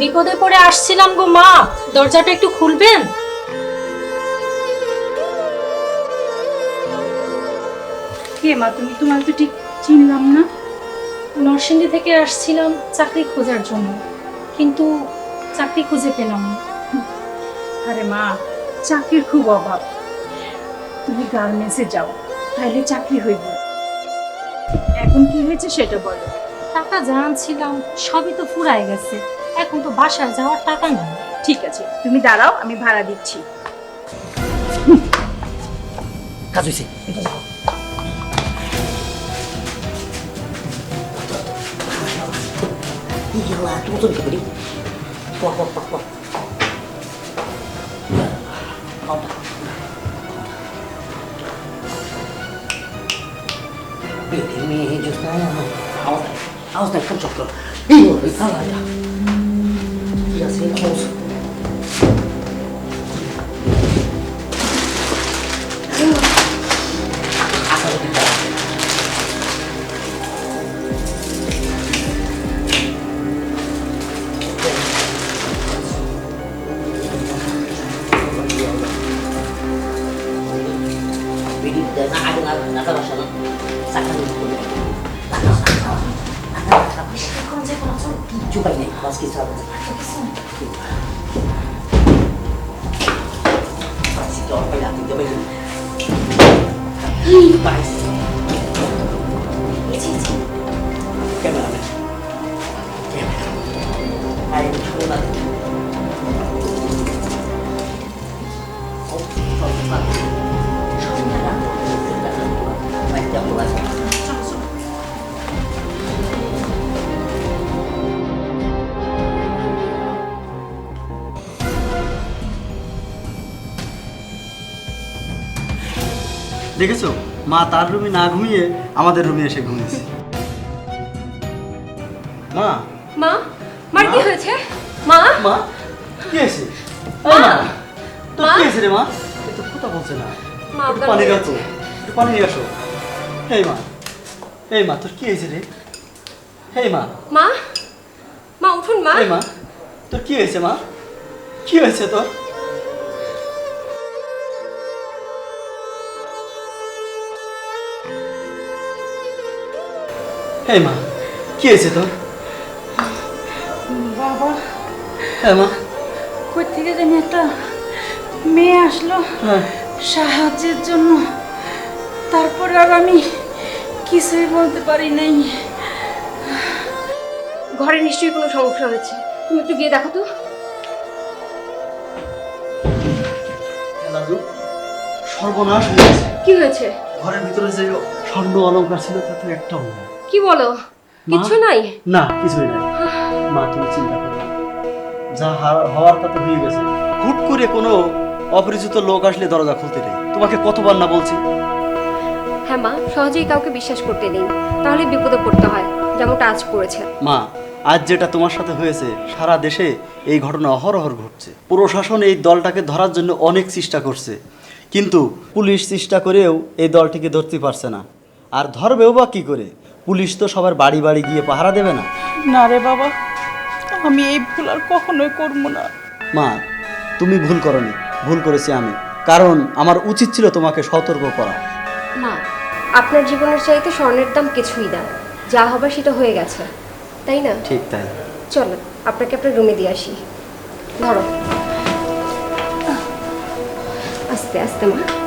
বিপদে পড়ে আসছিলাম গো মা। দরজাটা একটু খুলবেন? কে মা তুমি তোমার তো ঠিক চিনলাম না। নরসিংদী থেকে আসছিলাম চাকরি খোঁজার জন্য কিন্তু চাকরি খুঁজে পেলাম না। আরে মা চাকরির খুব অভাব। তুমি গার্মেন্টসে যাও তাহলে চাকরি হইব। এখন কি হয়েছে সেটা বলো। টাকা জানছিলাম সবই তো ফুরায় গেছে। এখন তো বাসায় যাওয়ার টাকা নেই। ঠিক আছে তুমি দাঁড়াও আমি ভাড়া দিচ্ছি। কাজ হয়েছে tunggu tunggu. Wah, wah, hazırlık olsun. Sakın. Sakın. Sakın. Sakın. Sakın. Sakın. Sakın. Słuchaj, nie, maski trzeba będzie. Vai se torna olhar, tem então, que ver. Vai se. Sim, sim. Câmera, né? Câmera. Aí, deixa eu lá. Vai ter ambulância. দেখেছ? মা তার রুমে না ঘুমিয়ে আমাদের রুমে এসে ঘুমিয়েছে। মা। মা? মার কি? হয়েছে? মা? মা? কি হয়েছে? মা? মা? কি হয়েছে রে মা? এ তো কথা বলছে না। মা, পানি হয়েছে। রাখো একটু পানি নিয়ে আসো। এই মা এই মা তোর কি হয়েছে রে? এই মা। মা? মা উঠুন মা। এই মা তোর কি হয়েছে মা? কি হয়েছে তোর? এই মা কি হয়েছে তোর বাবা হ্যাঁ মা কই থেকে জানি একটা মেয়ে আসলো হ্যাঁ সাহায্যের জন্য তারপরে আর আমি কিছুই বলতে পারি নাই ঘরে নিশ্চয়ই কোনো সমস্যা হয়েছে। তুমি একটু গিয়ে দেখো তো। সর্বনাশ কি হয়েছে? ঘরের ভিতরে যে স্বর্ণ অলংকার ছিল তাতে একটাও নেই কি বলো? কিচ্ছু নাই? না কিছুই নাই। মা তুমি চিন্তা করো যা হওয়ার তা তো হয়ে গেছে। হুট করে কোনো অপরিচিত লোক আসলে দরজা খুলতে নেই। তোমাকে কতবার না বলছি? হ্যাঁ মা সহজেই কাউকে বিশ্বাস করতে নেই। তাহলে বিপদে পড়তে হয় যেমনটা আজ পড়েছে। মা আজ যেটা তোমার সাথে হয়েছে সারা দেশে এই ঘটনা অহরহর ঘটছে। প্রশাসন এই দলটাকে ধরার জন্য অনেক চেষ্টা করছে। কিন্তু পুলিশ চেষ্টা করেও এই দলটিকে ধরতে পারছে না। আর ধরবেও বা কী করে? পুলিশ তো সবার বাড়ি বাড়ি গিয়ে পাহারা দেবে না। না রে বাবা আমি এই ভুল আর কখনোই করব না। মা তুমি ভুল করনি ভুল করেছি আমি। কারণ আমার উচিত ছিল তোমাকে সতর্ক করা। মা আপনার জীবনের চাইতে স্বর্ণের দাম কিছুই না যা হবে সেটা হয়ে গেছে। তাই না? ঠিক তাই। চলো আপনাকে আপনার রুমে দিয়ে আসি। ধরো। చేస్తాము?